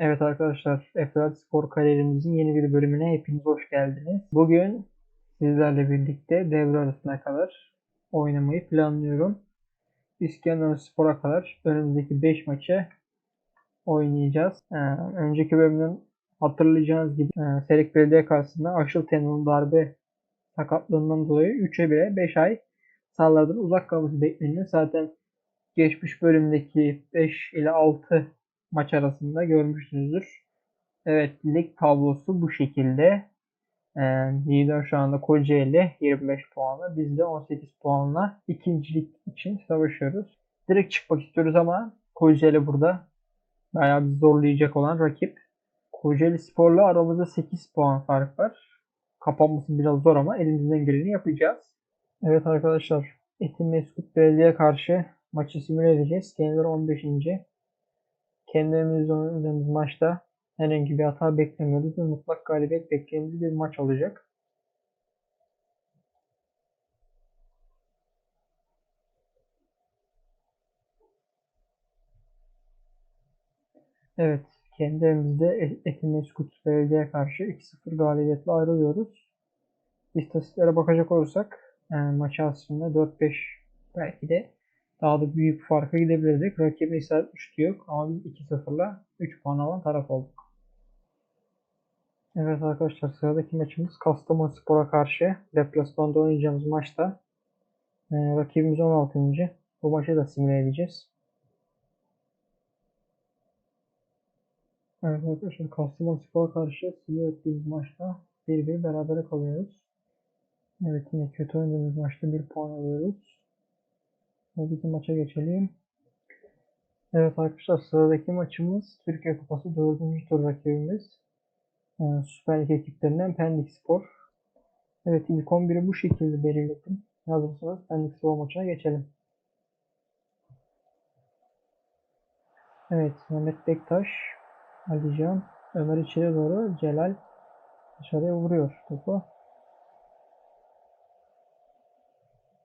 Evet arkadaşlar, Efrat Spor kariyerimizin yeni bir bölümüne hepiniz hoş geldiniz. Bugün sizlerle birlikte devre arasına kadar oynamayı planlıyorum. İskenderun Spor'a kadar önümüzdeki 5 maçı oynayacağız. Ee, önceki bölümden hatırlayacağınız gibi e, Serik Belediye karşısında aşıl tendon darbe sakatlığından dolayı 3'e 1'e 5 ay sahalardan uzak kalması bekleniyor. Zaten geçmiş bölümdeki 5 ile 6 maç arasında görmüşsünüzdür. Evet lig tablosu bu şekilde. Ee, lider şu anda Kocaeli 25 puanla. Biz de 18 puanla ikincilik için savaşıyoruz. Direkt çıkmak istiyoruz ama Kocaeli burada bayağı bir zorlayacak olan rakip. Kocaeli Spor'la aramızda 8 puan fark var. Kapanması biraz zor ama elimizden geleni yapacağız. Evet arkadaşlar Etim Meskut Belediye karşı maçı simüle edeceğiz. Kendileri 15 kendimiz maçta herhangi bir hata beklemiyoruz ve mutlak galibiyet beklediğimiz bir maç olacak. Evet, kendi evimizde Etimeskut Belediye karşı 2-0 galibiyetle ayrılıyoruz. İstatistiklere bakacak olursak yani maçı aslında 4-5 belki de daha da büyük farka gidebilirdik. Rakibin isabet üçlü yok ama biz 2-0'la 3 puan alan taraf olduk. Evet arkadaşlar sıradaki maçımız Kastamonu Spor'a karşı deplasmanda oynayacağımız maçta e, rakibimiz 16. Bu maçı da simüle edeceğiz. Evet arkadaşlar Kastamonu Spor'a karşı simüle ettiğimiz maçta 1-1 berabere kalıyoruz. Evet yine kötü oynadığımız maçta 1 puan alıyoruz. Sıradaki maça geçelim. Evet arkadaşlar sıradaki maçımız Türkiye Kupası 4. tur rakibimiz. Yani Süper Lig ekiplerinden Pendik Spor. Evet ilk 11'i bu şekilde belirledim. Hazırsanız Pendik Spor maçına geçelim. Evet Mehmet Bektaş, Alican, Ömer içeri doğru, Celal dışarıya vuruyor topu.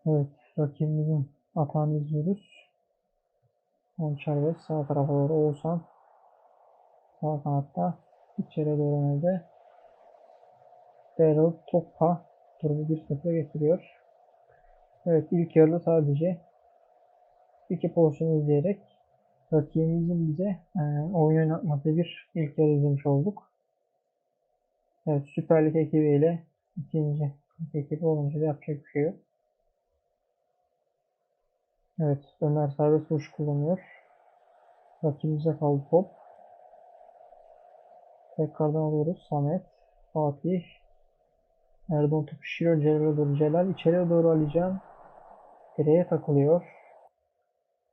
Evet rakibimizin Atağını izliyoruz. Onçar sağ tarafa doğru Oğuzhan. Sağ kanatta içeri doğru önde. Daryl Toppa durumu 1-0'a getiriyor. Evet ilk yarıda sadece iki pozisyon izleyerek rakibimizin bize e, oyun oynatmadığı bir ilk yarı izlemiş olduk. Evet Süper Lig ekibiyle ikinci ekibi olunca da yapacak bir şey yok. Evet Ömer serbest vuruş kullanıyor. Rakibimize kaldı top. Tekrardan alıyoruz. Samet, Fatih. Erdoğan topu şişiriyor. Celal'e doğru. Celal içeriye doğru Alican. Direğe takılıyor.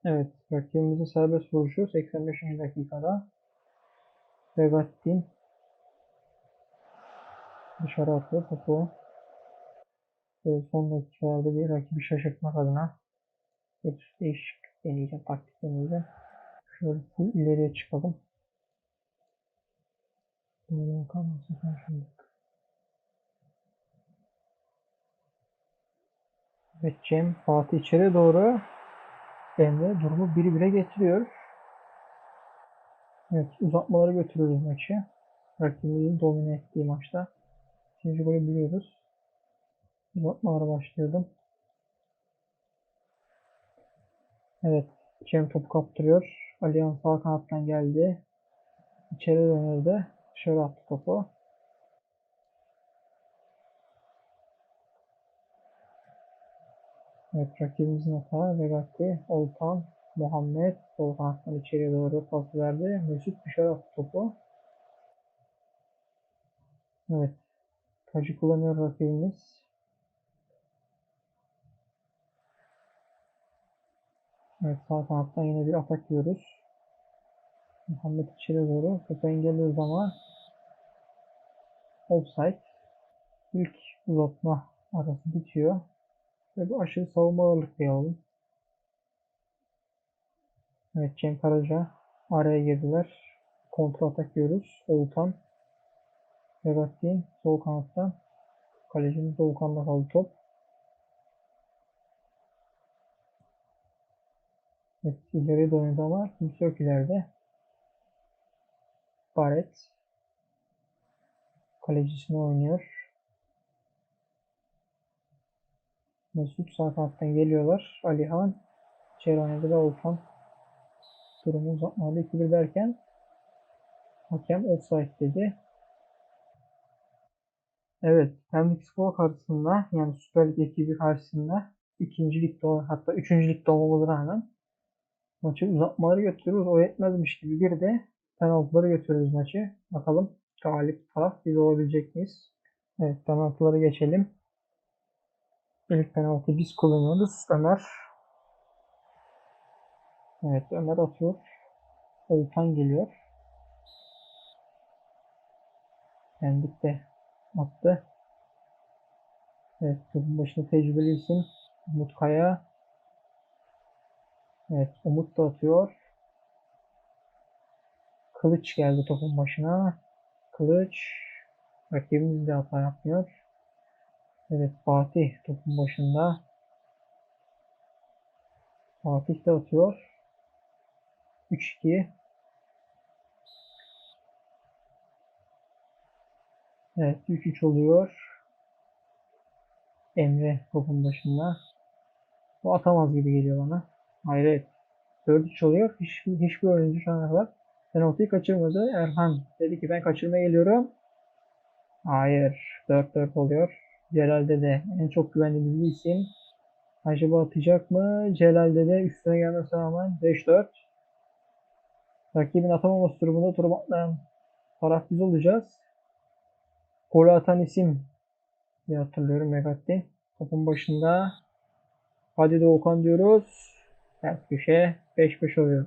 Evet. Rakibimizin serbest vuruşu 85. dakikada. Regattin dışarı atıyor topu. Ve son dakikalarda bir rakibi şaşırtmak adına bir değişik deneyeceğim. Taktik deneyeceğim. Şöyle full ileriye çıkalım. Böyle bu sefer şimdi. Evet Cem Fatih içeri doğru Emre durumu 1-1'e getiriyor. Evet uzatmaları götürüyoruz maçı. Rakibimizin domine ettiği maçta. İkinci golü biliyoruz. Uzatmalara başlıyordum. Evet. Cem topu kaptırıyor. Alihan sağ kanattan geldi. İçeri dönerdi. Dışarı attı topu. Evet rakibimizin hata Vegatti, Oltan, Muhammed sol kanattan içeriye doğru pas verdi. Mesut dışarı attı topu. Evet. Tacı kullanıyor rakibimiz. Evet sağ kanattan yine bir atak yiyoruz. Muhammed içeri doğru. Topu engelliyoruz ama offside. İlk uzatma arası bitiyor. Ve bu aşırı savunma ağırlıklı alalım. Evet Cem Karaca araya girdiler. Kontra atak yiyoruz. Oğuzhan. Regattin sol kanattan. Kalecimiz Doğukan'da kaldı top. Evet, ileri oynadı ama kimse yok ileride. Barret. Kalecisini oynuyor. Mesut sağ kanattan geliyorlar. Alihan. İçeri oynadı ve Olkan. Durumu uzatmadı 2-1 derken hakem offside dedi. Evet, Pendik Spor karşısında yani Süper Lig ekibi karşısında ikinci ligde hatta üçüncü ligde olmamıza rağmen maçı uzatmaları götürüyoruz. O yetmezmiş gibi bir de penaltıları götürüyoruz maçı. Bakalım galip taraf biz olabilecek miyiz? Evet, penaltıları geçelim. İlk penaltı biz kullanıyoruz. Ömer. Evet, Ömer atıyor. Oltan geliyor. Pendik de attı. Evet, topun başında tecrübeli isim Umut Kaya. Evet, Umut da atıyor. Kılıç geldi topun başına. Kılıç. Rakibimiz de hata yapmıyor. Evet, Fatih topun başında. Fatih de atıyor. 3-2. Evet 3-3 oluyor. Emre topun başında. Bu atamaz gibi geliyor bana. Hayret. 4-3 oluyor. Hiçbir, hiçbir oyuncu şu ana kadar penaltıyı kaçırmadı. Erhan dedi ki ben kaçırmaya geliyorum. Hayır. 4-4 oluyor. Celal'de de en çok güvendiğimiz isim. Acaba atacak mı? Celal'de de üstüne gelmesi rağmen 5-4. Rakibin atamaması durumunda tur atlayan taraf biz olacağız. Golü atan isim diye hatırlıyorum Megattin. Topun başında Hadi Doğukan diyoruz. Ters köşe 5-5 oluyor.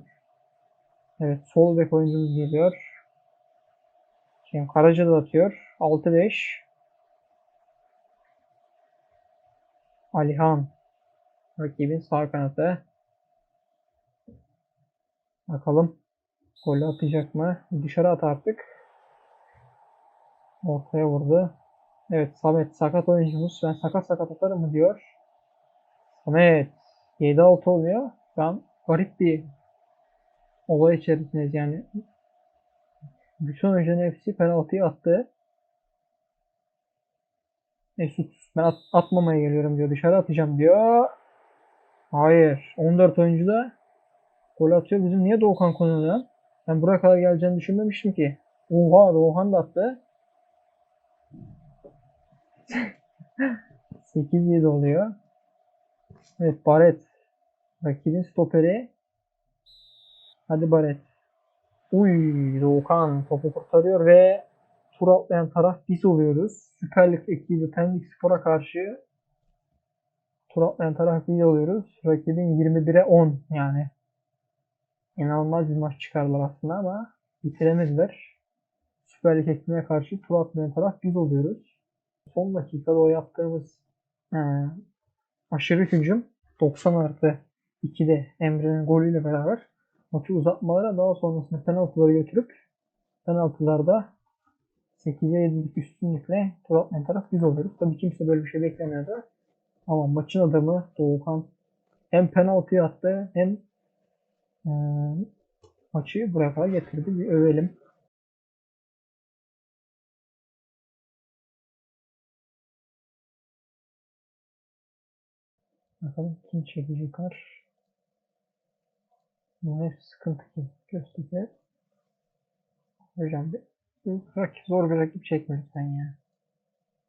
Evet sol bek oyuncumuz geliyor. Şimdi Karaca da atıyor. 6-5. Alihan. Rakibin sağ kanatı. Bakalım. Golü atacak mı? Dışarı at artık. Ortaya vurdu. Evet Samet sakat oyuncumuz. Ben sakat sakat atarım mı diyor. Samet 7-6 oluyor. Şu an garip bir olay içerisindeyiz yani. Bütün oyuncuların hepsi penaltıyı attı. Mesut ben at- atmamaya geliyorum diyor. Dışarı atacağım diyor. Hayır. 14 oyuncu da gol atıyor. Bizim niye Doğukan konuyor lan? Ben buraya kadar geleceğini düşünmemiştim ki. Oha Doğukan da attı. 8-7 oluyor. Evet Barret. Rakibin stoperi. Hadi Barret. Uy Doğukan topu kurtarıyor ve tur atlayan taraf biz oluyoruz. Süper Lig ekibi Pendik Spor'a karşı tur atlayan taraf biz oluyoruz. Rakibin 21'e 10 yani. İnanılmaz bir maç çıkardılar aslında ama bitiremediler. Süper Lig ekibine karşı tur atlayan taraf biz oluyoruz. Son dakikada o yaptığımız e, aşırı hücum 90 artı 2'de Emre'nin golüyle beraber maçı uzatmalara daha sonrasında penaltıları götürüp penaltılarda 8'e 7'lik üstünlükle tur atlayan taraf biz oluyoruz. Tabii kimse böyle bir şey beklemiyordu. Ama maçın adamı Doğukan hem penaltıyı attı hem e, maçı buraya kadar getirdi. Bir övelim. Bakalım kim çekecek kar. Hep sıkıntı ki. Göztepe. Hocam rakip, zor bir rakip çekme lütfen ya.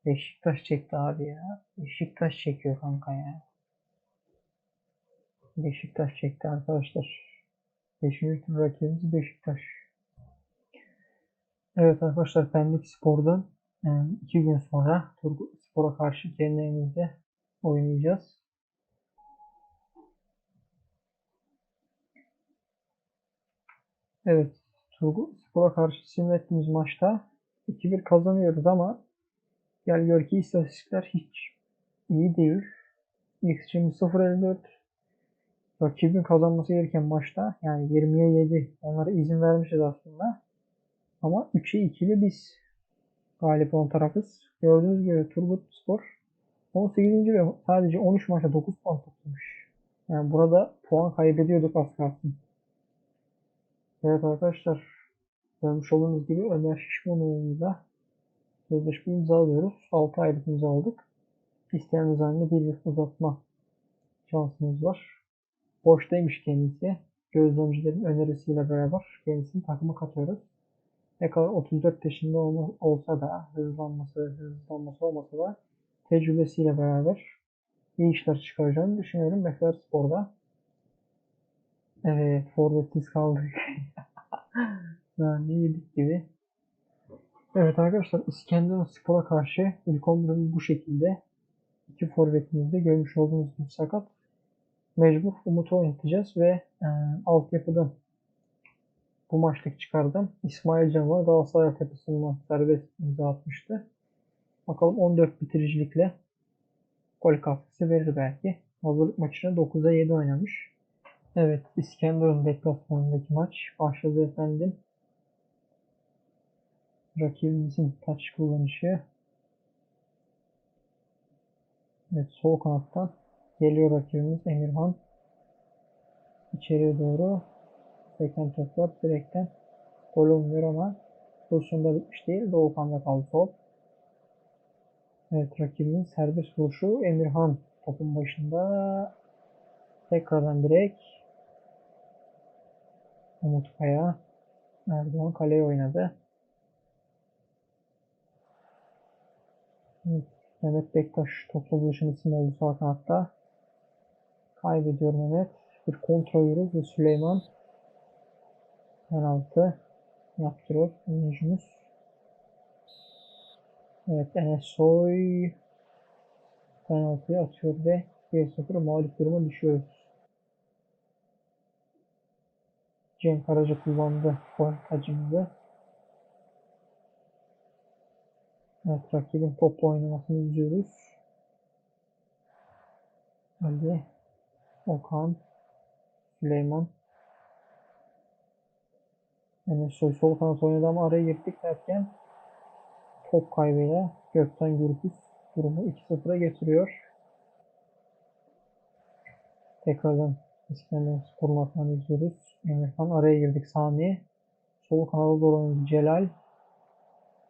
Beşiktaş çekti abi ya. Beşiktaş çekiyor kanka ya. Beşiktaş çekti arkadaşlar. Beşinci tur rakibimiz Beşiktaş. Evet arkadaşlar Pendik Spor'dan iki gün sonra Turgut Spor'a karşı kendi evimizde oynayacağız. Evet, Turgut Spor'a karşı simlettiğimiz maçta 2-1 kazanıyoruz ama gel gör ki istatistikler hiç iyi değil. XG'miz 0.54. Rakibin kazanması gereken maçta yani 20'ye 7 onlara izin vermişiz aslında. Ama 3'e 2'li biz galip olan tarafız. Gördüğünüz gibi Turgut Spor 18. ve sadece 13 maçta 9 puan toplamış. Yani burada puan kaybediyorduk az kalsın. Evet arkadaşlar Görmüş olduğunuz gibi Ömer Şişmanoğlu'yla sözleşme imzalıyoruz. 6 aylık imzaladık. İsteyeniniz halinde bir yıl uzatma şansımız var. Boştaymış kendisi. Gözlemcilerin önerisiyle beraber kendisini takıma katıyoruz. Ne kadar 34 yaşında olsa da hızlanması, hızlanması olmasa da tecrübesiyle beraber iyi işler çıkaracağını düşünüyorum Mehter Spor'da. Evet, forvetsiz kaldık. Daha ne yedik gibi. Evet arkadaşlar İskenderun Spor'a karşı ilk 11'imiz bu şekilde. İki forvetimizde görmüş olduğunuz gibi sakat. Mecbur Umut'u oynatacağız ve e, altyapıdan bu maçlık çıkardım. İsmail Can var. Galatasaray tepesinden serbest imza atmıştı. Bakalım 14 bitiricilikle gol katkısı verir belki. Hazırlık maçını 9'a 7 oynamış. Evet İskenderun deplasmanındaki maç başladı efendim. Rakibimizin taç kullanışı. Evet sol kanattan geliyor rakibimiz Emirhan. İçeriye doğru seken toplar direkten gol olmuyor ama pozisyonda bitmiş değil. Doğukan'da kaldı top. Evet rakibimiz serbest vuruşu Emirhan topun başında tekrardan direkt Umut Kaya Erdoğan kaleye oynadı. Mehmet Bektaş topla buluşan isim oldu sağ kanatta. Kaybediyor Mehmet. Bir kontra yürü ve Süleyman penaltı yaptırıyor oyuncumuz. Evet Enes Soy penaltıyı atıyor ve 1-0 mağlup duruma düşüyoruz. Cem Karaca kullandı gol haciminde. Evet rakibin topla oynamasını izliyoruz. Ali, Okan, Süleyman. Yani sol, sol kanat oynadı ama araya girdik derken top kaybıyla Gökten Gürbüz durumu 2-0'a getiriyor. Tekrardan İskender Spor'un atmanı izliyoruz. Emirhan araya girdik Sami. Sol kanada doğru oynadı Celal.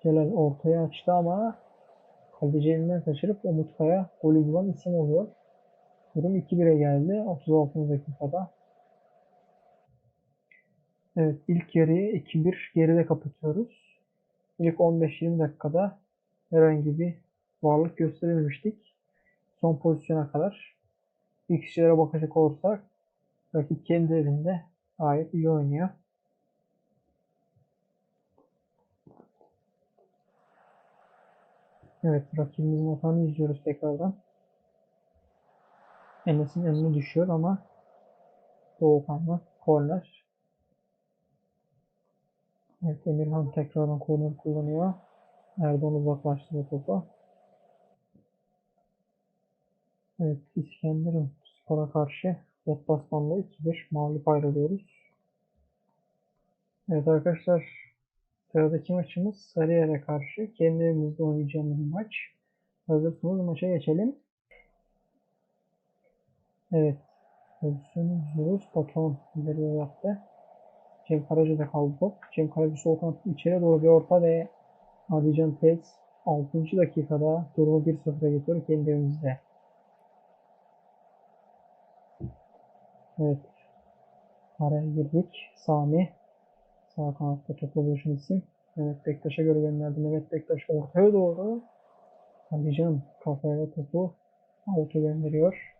Celal ortaya açtı ama kaleci elinden kaçırıp Umut Kaya golü bulan isim oluyor. Durum 2-1'e geldi 36. dakikada. Evet ilk yarıyı 2-1 geride kapatıyoruz. İlk 15-20 dakikada herhangi bir varlık gösterememiştik. Son pozisyona kadar. İkişlere bakacak olursak rakip kendi evinde gayet iyi oynuyor. Evet rakibimizin hatanı izliyoruz tekrardan. Enes'in önüne düşüyor ama Doğukan'la korner. Evet Emirhan tekrardan korner kullanıyor. Erdoğan uzaklaştırıyor topu. Evet İskenderun Spor'a karşı deplasmanda 2-1 mağlup ayrılıyoruz. Evet arkadaşlar sıradaki maçımız Sarıyer'e karşı kendi evimizde oynayacağımız bir maç. Hazırsanız maça geçelim. Evet pozisyonu izliyoruz. Batuhan ileriye yaptı. Cem Karaca'da kaldı top. Cem Karaca sol kanattan içeri doğru bir orta ve Adican Tez 6. dakikada durumu 1-0'a getiriyor kendi evimizde. Evet. Araya girdik. Sami. Sağ kanatta topla buluşan isim. Mehmet Bektaş'a göre gönderdi. Mehmet Bektaş ortaya doğru. Alican kafayla topu out'a gönderiyor.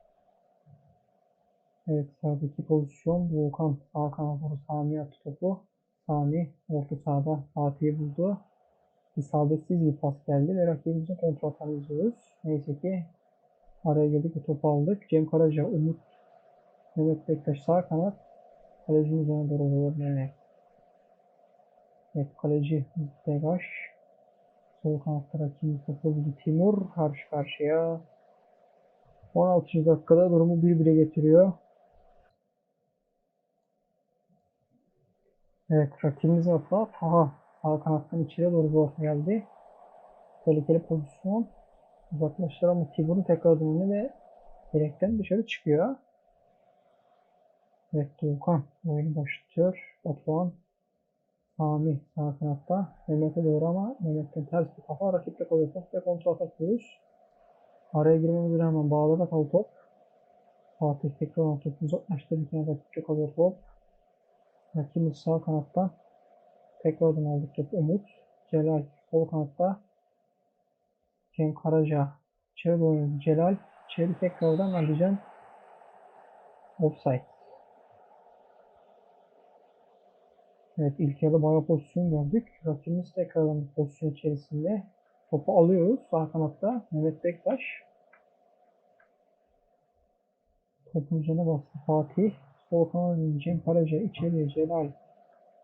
Evet sağdaki pozisyon Volkan sağ kanat doğru Sami attı topu. Sami orta sahada Fatih'i buldu. İsabetsiz bir pas geldi ve rakibimizin kontrol atanı izliyoruz. Neyse ki araya girdik ve topu aldık. Cem Karaca, Umut, Mehmet Bektaş sağ kanat. Kalecinin üzerine doğru vuruyor Mehmet. Evet kaleci Begaş. Sol kanatta rakibimiz topu buldu. Timur karşı karşıya. 16. dakikada durumu 1-1'e getiriyor. Evet rakibimiz hata. Taha sağ kanattan içeri doğru bir orta geldi. Tehlikeli pozisyon. Uzaklaştır ama Timur'un tekrar dönüyor ve direkten dışarı çıkıyor. Evet Doğukan oyunu başlatıyor. Batuhan Sami sağ kanatta. Mehmet'e doğru ama Mehmet'ten ters bir kafa. Rakipte kalıyor. Ve kontrol atak diyoruz. Araya girmemize rağmen bağlarda kaldı top. Fatih tekrar topu uzaklaştı. Bir kere rakipte kalıyor top. Rakibimiz sağ kanatta. Tekrardan aldık top Umut. Celal sol kanatta. Cem Karaca. İçeri doğru Celal. İçeri tekrardan Alican. Offside. Evet ilk yarıda bayağı pozisyon gördük. Rakibimiz tekrardan pozisyon içerisinde. Topu alıyoruz sağ kanatta. Mehmet Bektaş. Topun üzerine bastı Fatih. Sol kanadın Cem Karaca içeriye Celal.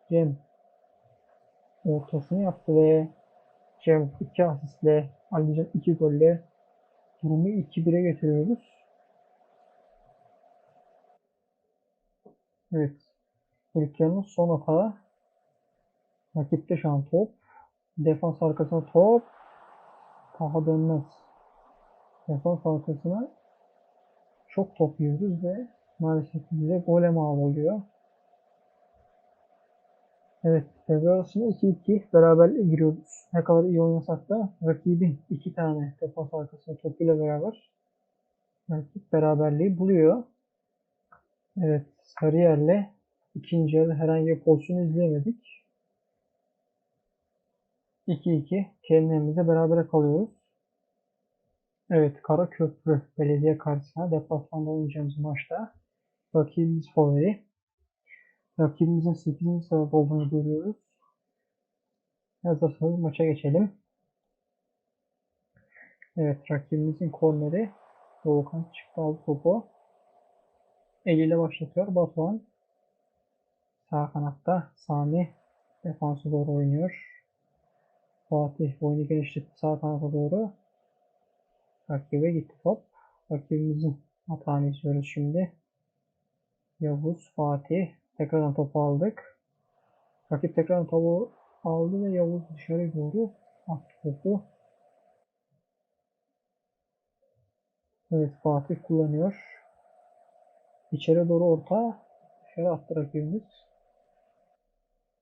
Cem ortasını yaptı ve Cem 2 asistle Alican 2 golle durumu 2-1'e getiriyoruz. Evet. İlk yarının son hata. Rakipte şu an top. Defans arkasına top. Taha dönmez. Defans arkasına çok top yiyoruz ve maalesef bize gole mal oluyor. Evet, arasında 2-2 beraber giriyoruz. Ne kadar iyi oynasak da rakibin iki tane defans arkasında topuyla beraber rakip beraberliği buluyor. Evet, Sarıyer'le ikinci yarı herhangi bir pozisyon izleyemedik. 2-2 kendi evimizde beraber kalıyoruz. Evet, Karaköprü Belediye karşısına deplasmanda oynayacağımız maçta rakibimiz favori. Rakibimizin 8. sırada olduğunu görüyoruz. Hazırsanız maça geçelim. Evet, rakibimizin korneri Doğukan çıktı aldı topu. Eliyle başlatıyor Batuhan. Sağ kanatta Sami defansa doğru oynuyor. Fatih oyunu genişletti sağ kanata doğru. Rakibe gitti top. Rakibimizin hatanı izliyoruz şimdi. Yavuz, Fatih. Tekrardan topu aldık. Rakip tekrardan topu aldı ve Yavuz dışarı doğru attı topu. Evet Fatih kullanıyor. İçeri doğru orta. Dışarı attı rakibimiz.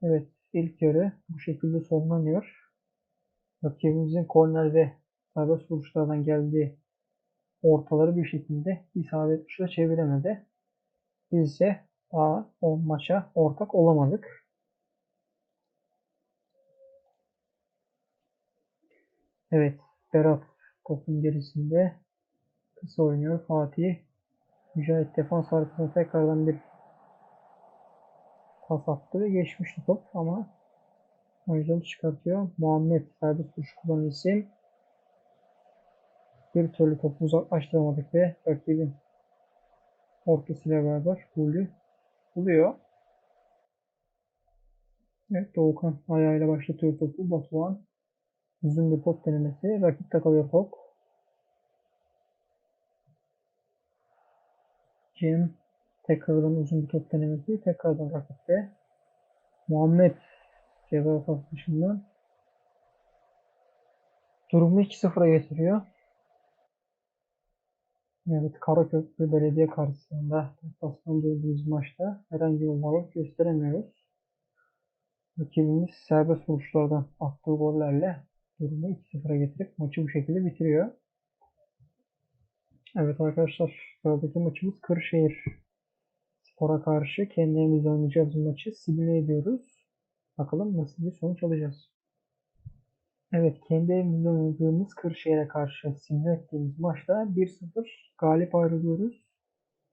Evet ilk yarı bu şekilde sonlanıyor. Rakibimizin kornerde serbest vuruşlardan geldiği ortaları bir şekilde isabet tuşla çeviremedi. Biz ise daha o maça ortak olamadık. Evet, Berat topun gerisinde kısa oynuyor. Fatih Mücahit defans arkasına tekrardan bir pas attı ve geçmişti top ama oyuncuları çıkartıyor. Muhammed serbest vuruş kullanan isim. Bir türlü topu uzaklaştıramadık ve rakibin ortasıyla beraber golü buluyor. Evet Doğukan ayağıyla başlatıyor topu. Batuhan uzun bir top denemesi. Rakip kalıyor top. Cem tekrardan uzun bir top denemesi. Tekrardan rakipte. Muhammed ceza sahası dışından durumu 2-0'a getiriyor. Evet, Karaköprü Belediye karşısında deplasmanda olduğumuz maçta herhangi bir varlık gösteremiyoruz. Rakibimiz serbest vuruşlardan attığı gollerle durumu 2-0'a getirip maçı bu şekilde bitiriyor. Evet arkadaşlar, sıradaki maçımız Kırşehir Spor'a karşı kendi evimizde oynayacağımız maçı simüle ediyoruz. Bakalım nasıl bir sonuç alacağız. Evet, kendi evimizde oynadığımız Kırşehir'e karşı simüle ettiğimiz maçta 1-0 galip ayrılıyoruz.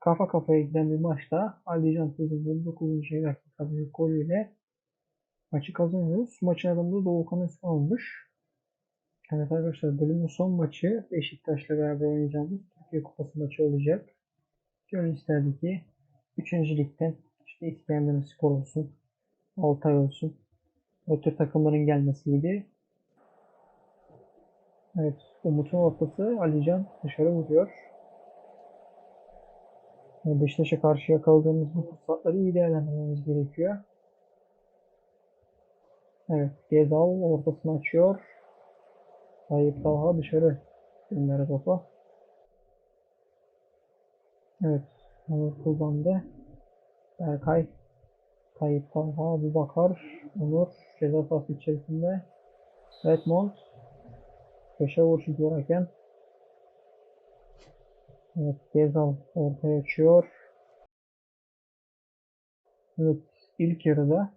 Kafa kafaya giden bir maçta Ali Can Tez'in 29. dakika bir golüyle maçı kazanıyoruz. Maçın adamı da Doğukan Özkan olmuş. Evet arkadaşlar bölümün son maçı Beşiktaş'la beraber oynayacağımız Türkiye Kupası maçı olacak. Gönül isterdi ki 3. ligden işte İskender Spor olsun, Altay olsun, o tür takımların gelmesiydi. Evet, Umut'un ortası Alican dışarı vuruyor. Beşiktaş'a karşı yakaladığımız bu fırsatları iyi değerlendirmemiz gerekiyor. Evet, Gezal ortasını açıyor. Tayyip Talha dışarı gönderir topu. Evet, onu kullandı. Berkay Tayyip Talha, Abu Bakar, Onur, ceza sahası içerisinde. Redmond, köşe vuruşu hakem. Evet, Gezal ortaya açıyor. Evet, ilk yarıda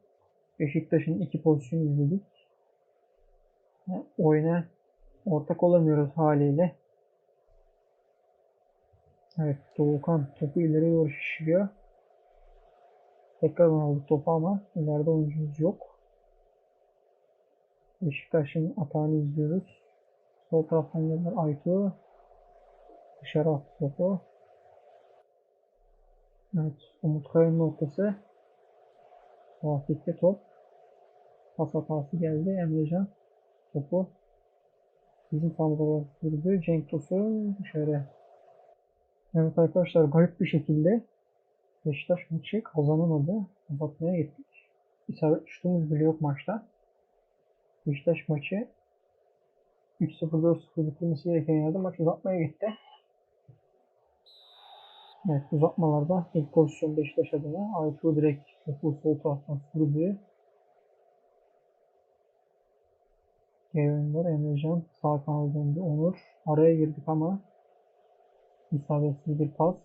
Beşiktaş'ın iki pozisyon izledik. Oyuna ortak olamıyoruz haliyle. Evet, Doğukan topu ileri doğru şişiriyor. Tekrar aldık topu ama ileride oyuncumuz yok. Beşiktaş'ın atağını izliyoruz. Sol taraftan gelen Aytu. Dışarı attı topu. Evet, Umut Kaya'nın ortası. Vahit'te top. Pas hatası geldi. Emrecan topu bizim sahamıza sürdü. Cenk Tosun dışarı. Evet arkadaşlar garip bir şekilde Beşiktaş maçı kazanamadı. Uzatmaya gittik. İsabet şutumuz bile yok maçta. Beşiktaş maçı 3-0-4-0 bitirmesi gereken yerde maç uzatmaya gitti. Evet uzatmalarda ilk pozisyon Beşiktaş adına Aytu direkt topu sol taraftan sürdü. Yayınlar Emrecan sağ kanal döndü. Onur araya girdik ama isabetsiz bir pas.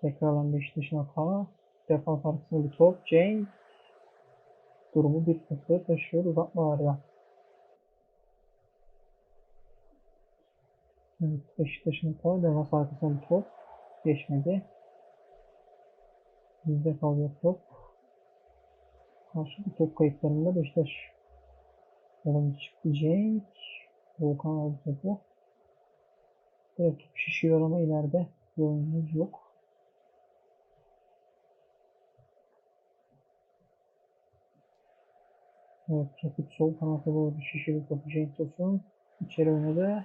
Tekrardan Beşiktaş'ın hata. Defans arkasında bir top. Cenk durumu 1-0 taşıyor uzatmalarda. Evet, Beşiktaş'ın hata. Defans arkasında bir top. Geçmedi. Bizde kalıyor top. Karşılıklı top kayıplarında Beşiktaş yolun çıktı Cenk. Volkan aldı topu. Top şişiyor ama ileride bir oyuncumuz yok. Evet, rakip sol kanata doğru şişirdi topu Cenk Tosun. İçeri oynadı.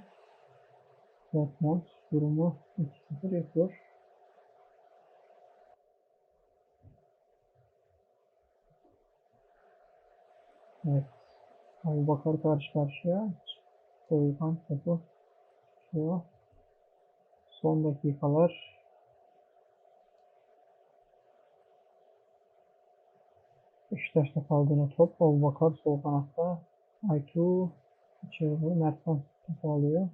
Dortmund durumu 2-0 yapıyor. Evet. Abu Bakar karşı karşıya. Soyukan topu tutuyor. Son dakikalar. Beşiktaş'ta kaldığına top. Abu Bakar sol kanatta. Aytu içeri doğru Mertman topu alıyor.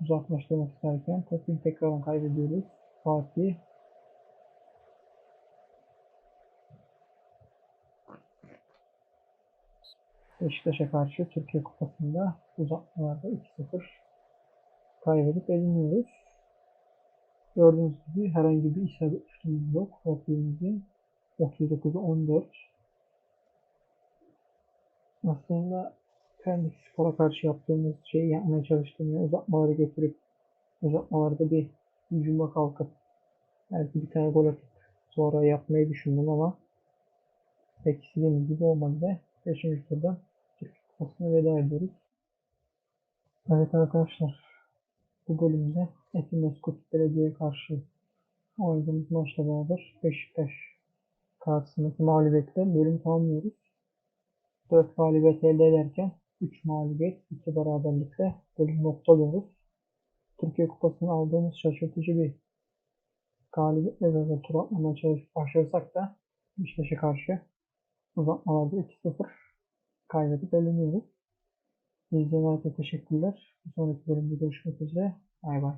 Uzaklaştırmak isterken topu tekrardan kaybediyoruz. Fatih Beşiktaş'a karşı Türkiye Kupası'nda uzatmalarda 2-0 kaybedip eliniyoruz. Gördüğünüz gibi herhangi bir isabet şutumuz yok. Rakibimizin 39'u 14. Aslında Pendik Spor'a karşı yaptığımız şeyi yapmaya çalıştım ya uzatmaları götürüp uzatmalarda bir hücuma kalkıp belki bir tane gol atıp sonra yapmayı düşündüm ama pek istediğimiz gibi olmadı ve 5. turda Türk Kupası'na veda ediyoruz. Evet arkadaşlar bu bölümde Etimeskut Belediye'ye karşı oynadığımız maçla beraber Beşiktaş karşısındaki mağlubiyetle bölüm tamamlıyoruz. 4 galibiyet elde ederken 3 mağlubiyet, 2 beraberlikle bölüm noktalıyoruz. Türkiye Kupası'nı aldığımız şaşırtıcı bir galibiyetle beraber tur atlamaya çalışıp da Beşiktaş'a karşı uzatmalarda 2-0 kaybedip eleniyoruz. İzleyen herkese teşekkürler. Bir sonraki bölümde görüşmek üzere. Bay bay.